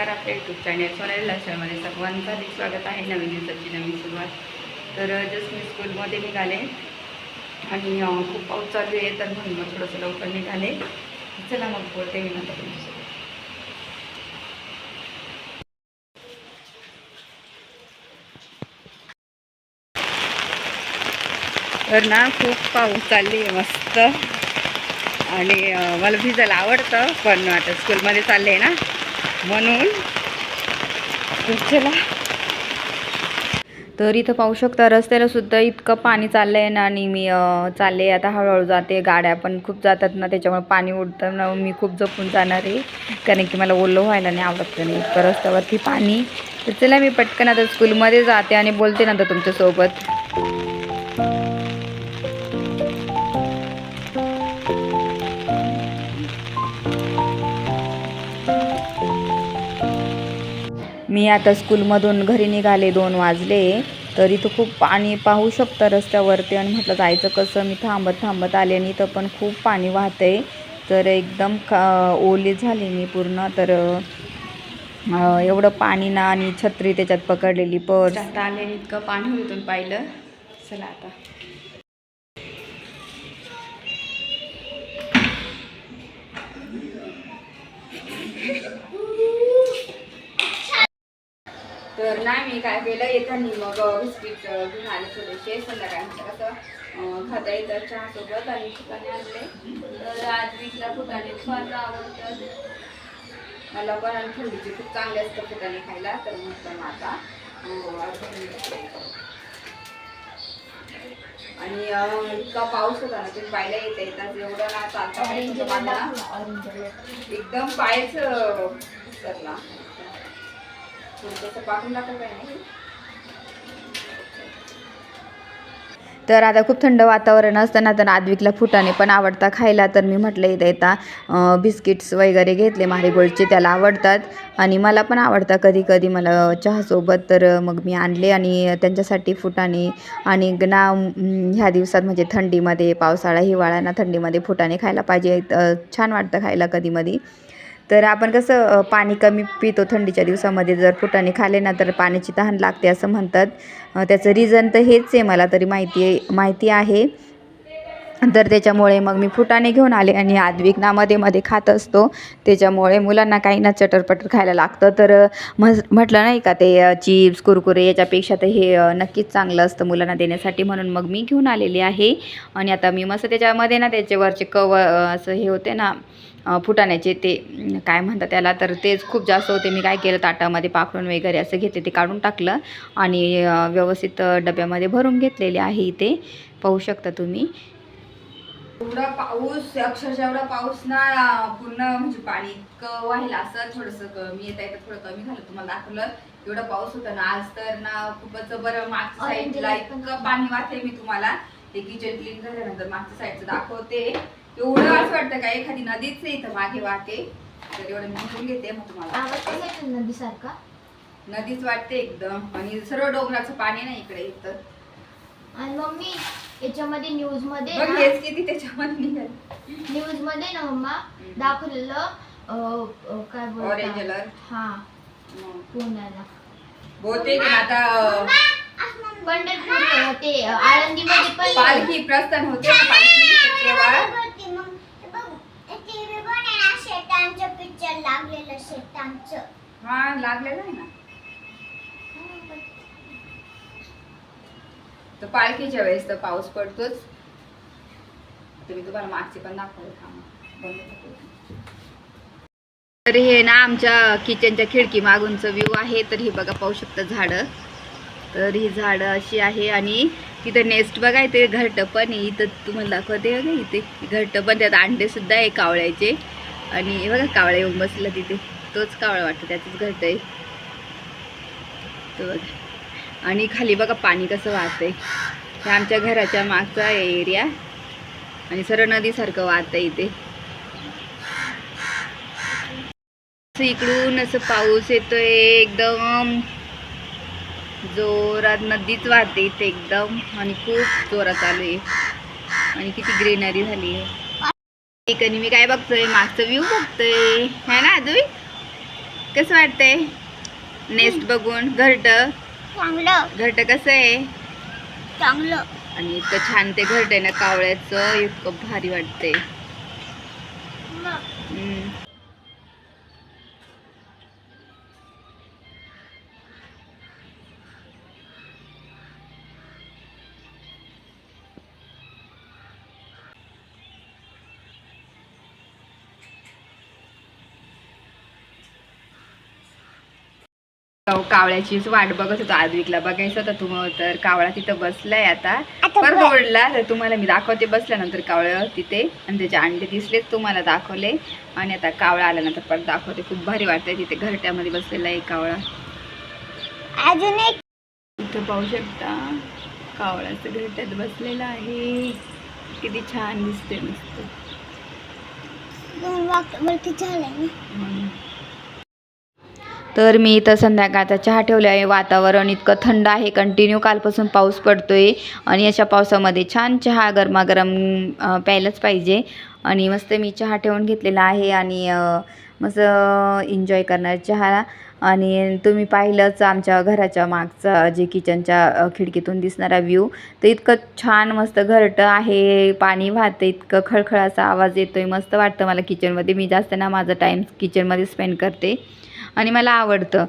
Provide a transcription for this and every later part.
नमस्कार आपल्या YouTube channel Sonali लाशामध्ये सर्वांचं अधिक स्वागत आहे. नवीन दिवसाची नवीन सुरुवात. तर जस्ट मी स्कूलमध्ये निघाले आणि खूप पाऊस चालू आहे तर म्हणून मग थोडंसं लवकर निघाले. चला मग बोलते मी नंतर तर ना खूप पाऊस चालली आहे मस्त. आणि मला भिजायला आवडतं पण आता स्कूलमध्ये चालले ना म्हणून चला. तर इथं पाहू शकता रस्त्याला सुद्धा इतकं पाणी चाललं आहे ना आणि मी चालले आता हळूहळू जाते. गाड्या पण खूप जातात ना त्याच्यामुळे पाणी उडतं ना मी खूप जपून जाणार आहे. कारण की मला ओलं व्हायला नाही आवडत नाही इतकं रस्त्यावरती पाणी. तर चला मी पटकन आता स्कूलमध्ये जाते आणि बोलते नंतर तुमच्यासोबत. मी आता स्कूलमधून घरी निघाले दोन वाजले तर इथं खूप पाणी पाहू शकतं रस्त्यावरती. आणि म्हटलं जायचं कसं? मी थांबत थांबत आले आणि इथं पण खूप पाणी वाहतंय. तर एकदम का ओली झाली मी पूर्ण. तर एवढं पाणी ना आणि छत्री त्याच्यात पकडलेली पर्स आता आले इतकं पाणी होतून पाहिलं. चला आता. तर नाही मी काय केलं येताना मग बिस्किट घेऊन आले थोडेसे संध्याकाळचं. कसं अं, खाता येतं चहासोबत आणि फुटाणे आणले. तर आज वीसला फुटाणे फार आवडतात मला पण आणि थंडीचे खूप चांगले असतात फुटाणे खायला तर म्हटलं मग आता. आणि इतका पाऊस होता ना ते पायला येता येतात एवढं ना चालता एकदम पायच सरला थोडंसं पाठवून टाकलं काय नाही तर आता खूप थंड वातावरण असताना तर आद्विकला फुटाणे पण आवडता खायला तर मी म्हटलं इथं येता. बिस्किट्स वगैरे घेतले मारीगोल्डचे त्याला आवडतात. आणि मला पण आवडतं कधी कधी मला चहासोबत. तर मग मी आणले आणि त्यांच्यासाठी फुटाणे आणि ना ह्या दिवसात म्हणजे थंडीमध्ये पावसाळा हिवाळा ना थंडीमध्ये फुटाणे खायला पाहिजे. छान वाटतं खायला कधीमधी. तर आपण कसं पाणी कमी पितो थंडीच्या दिवसामध्ये. जर फुटाने खाले ना तर पाण्याची तहान लागते असं म्हणतात. त्याचं रिझन तर हेच आहे मला तरी माहिती आहे माहिती आहे. तर त्याच्यामुळे मग मी फुटाणे घेऊन आले आणि आद्विक ना मध्ये मध्ये खात असतो. त्याच्यामुळे मुलांना काही ना चटरपटर खायला लागतं. तर म्हटलं नाही का ते चिप्स कुरकुरे याच्यापेक्षा तर हे नक्कीच चांगलं असतं मुलांना देण्यासाठी म्हणून मग मी घेऊन आलेली आहे. आणि आता मी मस्त त्याच्यामध्ये ना त्याच्यावरचे कव असं हे होते ना फुटाण्याचे ते काय म्हणतात त्याला तर तेच खूप जास्त होते. मी काय केलं ताटामध्ये पाकडून वगैरे असं घेतले ते काढून टाकलं आणि व्यवस्थित डब्यामध्ये भरून घेतलेले आहे इथे. पाहू शकता तुम्ही. एवढा पाऊस अक्षरशः एवढा पाऊस ना पूर्ण म्हणजे पाणी इतकं व्हायला असं थोडंसं कमी येता येतं थोडं कमी झालं. तुम्हाला दाखवलं एवढा पाऊस होता ना आज तर ना खूपच बरं मागच्या साईडला इतकं पाणी वाचले मी तुम्हाला. ते किचन क्लीन झाल्यानंतर मागच्या साईडचं दाखवते. एवढं असं वाटतं का एखादी नदीच इथं मागे वाहते? तर एवढं मी घेऊन घेते मग तुम्हाला. आवाज कसा येतो नदीसारखा? नदीच वाटते एकदम. आणि सर्व डोंगराचं पाणी नाही इकडे इथं. आणि मम्मी याच्यामध्ये न्यूजमध्ये बघ हेच किती त्याच्यामध्ये निघाल. न्यूजमध्ये ना मम्मा दाखवलेलं अं, अं, काय ऑरेंज बोलतात हा. पुण्याला. बहुतेक आता पंढरपूर अं, ते अं, आळंदीमध्ये पण पालखी प्रस्थान होते ना पालखी तर तेव्हा शेतांचं पिक्चर लागलेलं शेतांचं हा लागलेलं आहे ना? तर पालखीच्या वेळेस तर पाऊस पडतोच. आता मी तुम्हाला मागची पण दाखवते थांबा. तर हे ना आमच्या किचनच्या खिडकी मागूनचं व्ह्यू आहे. तर हे बघा पाहू शकता झाडं. तर ही झाडं अशी आहे आणि तिथं नेस्ट बघा इथे घरटं पण आहे. इथं तुम्हाला दाखवते बघा इथे. घरटं पण त्यात अंडे सुद्धा आहे कावळ्याचे. आणि बघा कावळा येऊन बसला तिथे. तोच कावळा वाटतो त्याचंच घरटं आहे. तो बघा. आणि खाली बघा पाणी कसं वाहतंय. हे आमच्या घराच्या मागचा एरिया. आणि सरळ नदीसारखं वाहत आहे इथे. असं इकडून असं पाऊस येतोय एकदम. जोरात नदीच वाहते इथे एकदम. आणि खूप जोरात चालू आहे. आणि किती ग्रीनरी झाली आहे. एक आणि मी काय बघतोय? मागचं व्ह्यू बघतोय. है ना अजून कसं वाटतंय? नेस्ट बघून घरट? चांगलं. घरट कसं आहे? चांगलं. आणि इतकं छान ते घरट आहे ना कावळ्याचं इतकं भारी वाटतंय. कावळ्याचीच वाट बघत होतो आद्विकला बघायचं होतं तुम्हाला तर कावळा तिथं बसलाय आता. परत. ओढला तर तुम्हाला मी दाखवते. बसल्यानंतर कावळं तिथे आणि त्याचे अंडे दिसलेच तुम्हाला दाखवले. आणि आता कावळा आल्यानंतर परत दाखवते. खूप भारी वाटतंय तिथे. घरट्यामध्ये बसलेला आहे कावळा. अजून एक. इथं पाहू शकता. कावळाचं घरट्यात बसलेला आहे. किती छान दिसते मस्त दोन वाक वरती झालंय ना म्हणून. तर मी इथं संध्याकाळचा चहा ठेवला आहे. वातावरण इतकं थंड आहे. कंटिन्यू कालपासून पाऊस पडतो आहे आणि अशा पावसामध्ये छान चहा गरमागरम प्यायलाच पाहिजे. आणि मस्त मी चहा ठेवून घेतलेला आहे आणि मस्त एन्जॉय करणार चहा. आणि तुम्ही पाहिलंच आमच्या घराच्या मागचा जे किचनच्या खिडकीतून दिसणारा व्ह्यू तर इतकं छान मस्त घरटं आहे. पाणी वाहतं इतकं खळखळाचा आवाज येतो आहे मस्त वाटतं मला किचनमध्ये मी जास्त ना माझा टाईम किचनमध्ये स्पेंड करते. आणि मला आवडतं.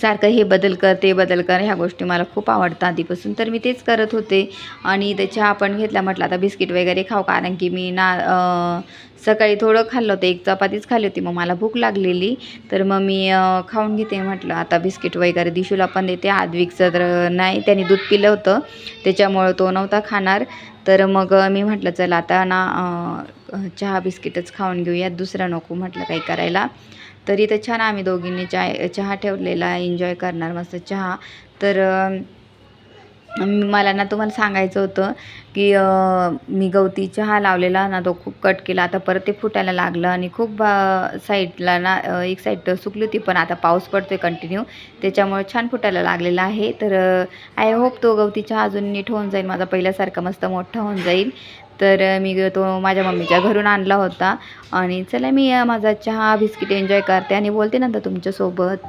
सारखं हे बदल कर ते बदल कर ह्या गोष्टी मला खूप आवडतात आधीपासून. तर मी तेच करत होते. आणि ते चहा पण घेतला म्हटलं आता बिस्किट वगैरे खाऊ. कारण की मी ना सकाळी थोडं खाल्लं होतं. एक चपातीच खाल्ली होती. मग मला भूक लागलेली. तर मग मी खाऊन घेते म्हटलं. आता बिस्किट वगैरे दिशूला पण देते. आदविकचं तर नाही त्याने दूध पिलं होतं. त्याच्यामुळं तो नव्हता खाणार. तर मग मी म्हटलं चला आता ना चहा बिस्किटच खाऊन घेऊयात. दुसरं नको म्हटलं काही करायला. तर इथं छान आम्ही दोघींनी चाय चहा ठेवलेला आहे एन्जॉय करणार मस्त चहा. तर मला ना तुम्हाला सांगायचं होतं की मी गवती चहा लावलेला ना तो खूप कट केला. आता परत ते फुटायला लागलं आणि खूप साईडला ना एक साईड सुकली होती पण आता पाऊस पडतो आहे कंटिन्यू त्याच्यामुळे छान फुटायला लागलेला आहे. तर आय होप तो गवती चहा अजून नीट होऊन जाईल. माझा पहिल्यासारखा मस्त मोठा होऊन जाईल. तर मी तो माझ्या मम्मीच्या घरून आणला होता. आणि चला मी माझा चहा बिस्किट एन्जॉय करते आणि बोलते नंतर तुमच्यासोबत.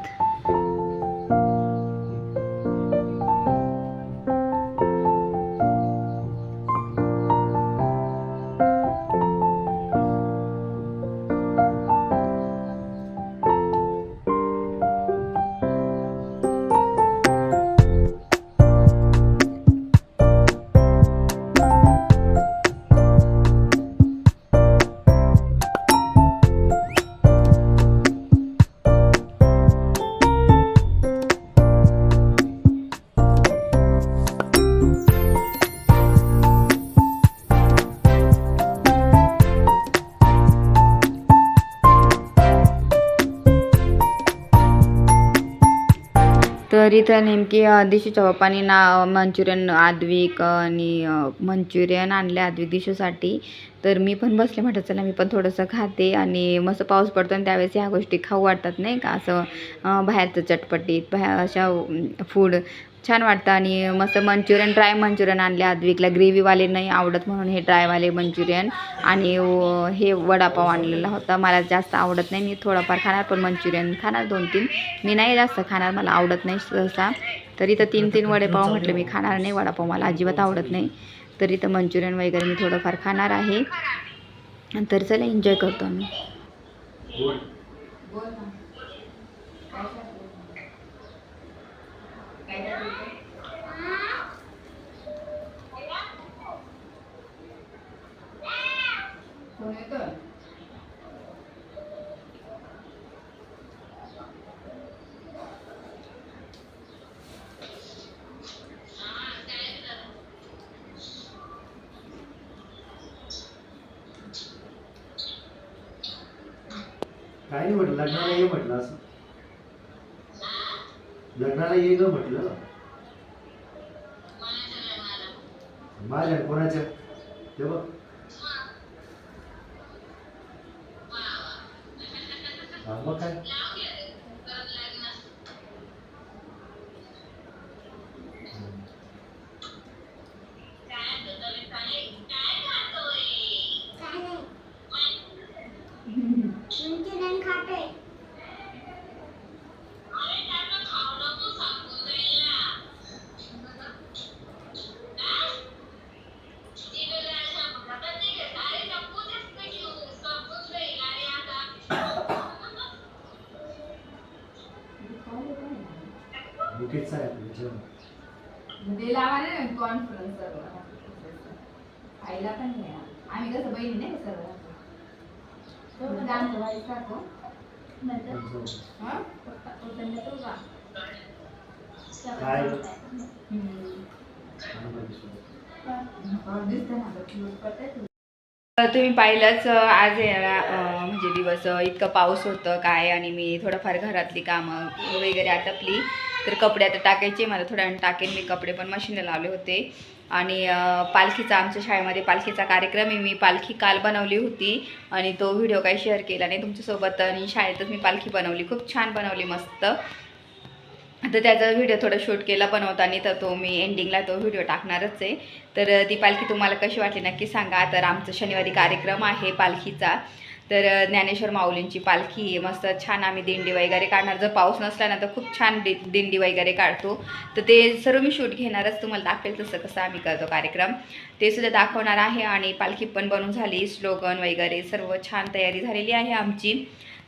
तर इथं नेमकी दिशू चौपानी ना मंचुरियन आद्विक आणि मंचुरियन आणले आद्विक दिशूसाठी. तर मी पण बसले म्हटलं चला मी पण थोडंसं खाते आणि मस्त पाऊस पडतो आणि त्यावेळेस ह्या गोष्टी खाऊ वाटतात नाही का? असं बाहेरचं चटपटीत बाहेर अशा फूड छान वाटतं आणि मस्त मंचुरियन ड्राय मंचुरियन आणले आद्विकला. ग्रेव्हीवाले नाही आवडत म्हणून हे ड्रायवाले मंचुरियन. आणि हे वडापाव आणलेला होता. मला जास्त आवडत नाही. मी थोडाफार खाणार पण मंचुरियन खाणार दोन तीन. मी नाही जास्त खाणार मला आवडत नाही सहसा. तर इथं तीन तीन वडेपाव म्हटलं मी खाणार नाही. वडापाव मला अजिबात आवडत नाही. तर इथं मंचुरियन वगैरे मी थोडंफार खाणार आहे. तर चला एन्जॉय करतो आम्ही. काय नाही म्हटलं लग्नाला ये म्हटलं असं लग्नाला ये ग म्हटलं. माझ्या कोणाच्या? ते बघ. मग काय काय नाही मंचुरियन खाते जेवण ते कॉन्फिडन्स सर्व आईला पण नाही आम्ही कसं बहीण नाही सर्व म्हणजे आमचं वाईट टाकू तुम्ही पाहिलंच आज आहे म्हणजे दिवस इतकं पाऊस होतं काय आणि मी थोडंफार घरातली कामं वगैरे आटपली. तर कपडे आता टाकायचे मला थोड्या टाकेन मी कपडे पण मशीनला लावले होते. आणि पालखीचा आमच्या शाळेमध्ये पालखीचा कार्यक्रम आहे. मी पालखी काल बनवली होती आणि तो व्हिडिओ काही शेअर केला नाही तुमच्यासोबत आणि शाळेतच मी पालखी बनवली. खूप छान बनवली मस्त. तर त्याचा व्हिडिओ थोडा शूट केला बनवताना तर तो मी एंडिंगला तो व्हिडिओ टाकणारच आहे. तर ती पालखी तुम्हाला कशी वाटली नक्की सांगा. तर आमचं शनिवारी कार्यक्रम आहे पालखीचा. तर ज्ञानेश्वर माऊलींची पालखी मस्त छान आम्ही दिंडी वगैरे काढणार. जर पाऊस नसला ना तर खूप छान दि दिंडी वगैरे काढतो. तर ते सर्व मी शूट घेणारच तुम्हाला दाखवेल तसं कसं आम्ही करतो कार्यक्रम. ते सुद्धा दाखवणार आहे आणि पालखी पण बनून झाली स्लोगन वगैरे सर्व छान तयारी झालेली आहे आमची.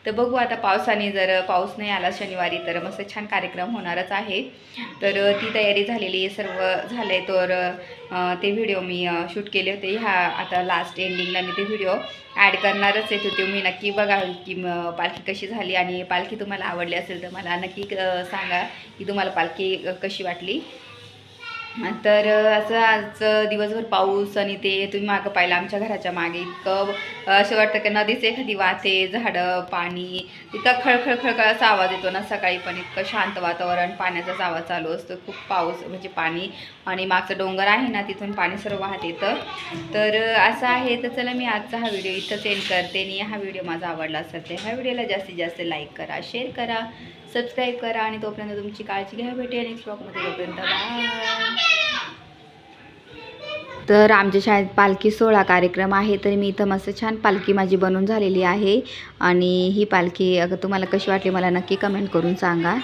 तर बघू आता पावसाने जर पाऊस नाही आला शनिवारी तर मस्त छान कार्यक्रम होणारच आहे. तर ती तयारी झालेली सर्व झालं आहे तर ते व्हिडिओ मी शूट केले होते. ह्या आता लास्ट एंडिंगला मी ते व्हिडिओ ॲड करणारच आहे. तर तुम्ही नक्की बघा की पालखी कशी झाली आणि पालखी तुम्हाला आवडली असेल तर मला नक्की सांगा की तुम्हाला पालखी कशी वाटली. तर असं आज दिवसभर पाऊस आणि ते तुम्ही मागं पाहिलं आमच्या घराच्या मागे इतकं असं वाटतं की नदीच एखादी वाहते झाडं पाणी इतका खळखळ खळखळ असा आवाज येतो ना सकाळी पण इतकं शांत वातावरण पाण्याचाच आवाज चालू असतो खूप पाऊस म्हणजे पाणी आणि मागचं डोंगर आहे ना तिथून पाणी सर्व वाहत येतं. तर असं आहे तर चला मी आजचा हा व्हिडिओ इथंच एंड करते आणि हा व्हिडिओ माझा आवडला असेल तर ह्या व्हिडिओला जास्तीत जास्त लाईक करा शेअर करा. सबस्क्राईब करा आणि तोपर्यंत तुमची काळजी घ्या. भेटेल नेक्स्ट ब्लॉगमध्ये तोपर्यंत बाय तर आमच्या शाळेत पालखी सोहळा कार्यक्रम आहे तर मी इथं मस्त छान पालखी माझी बनवून झालेली आहे. आणि ही पालखी अगं तुम्हाला कशी वाटली मला नक्की कमेंट करून सांगा.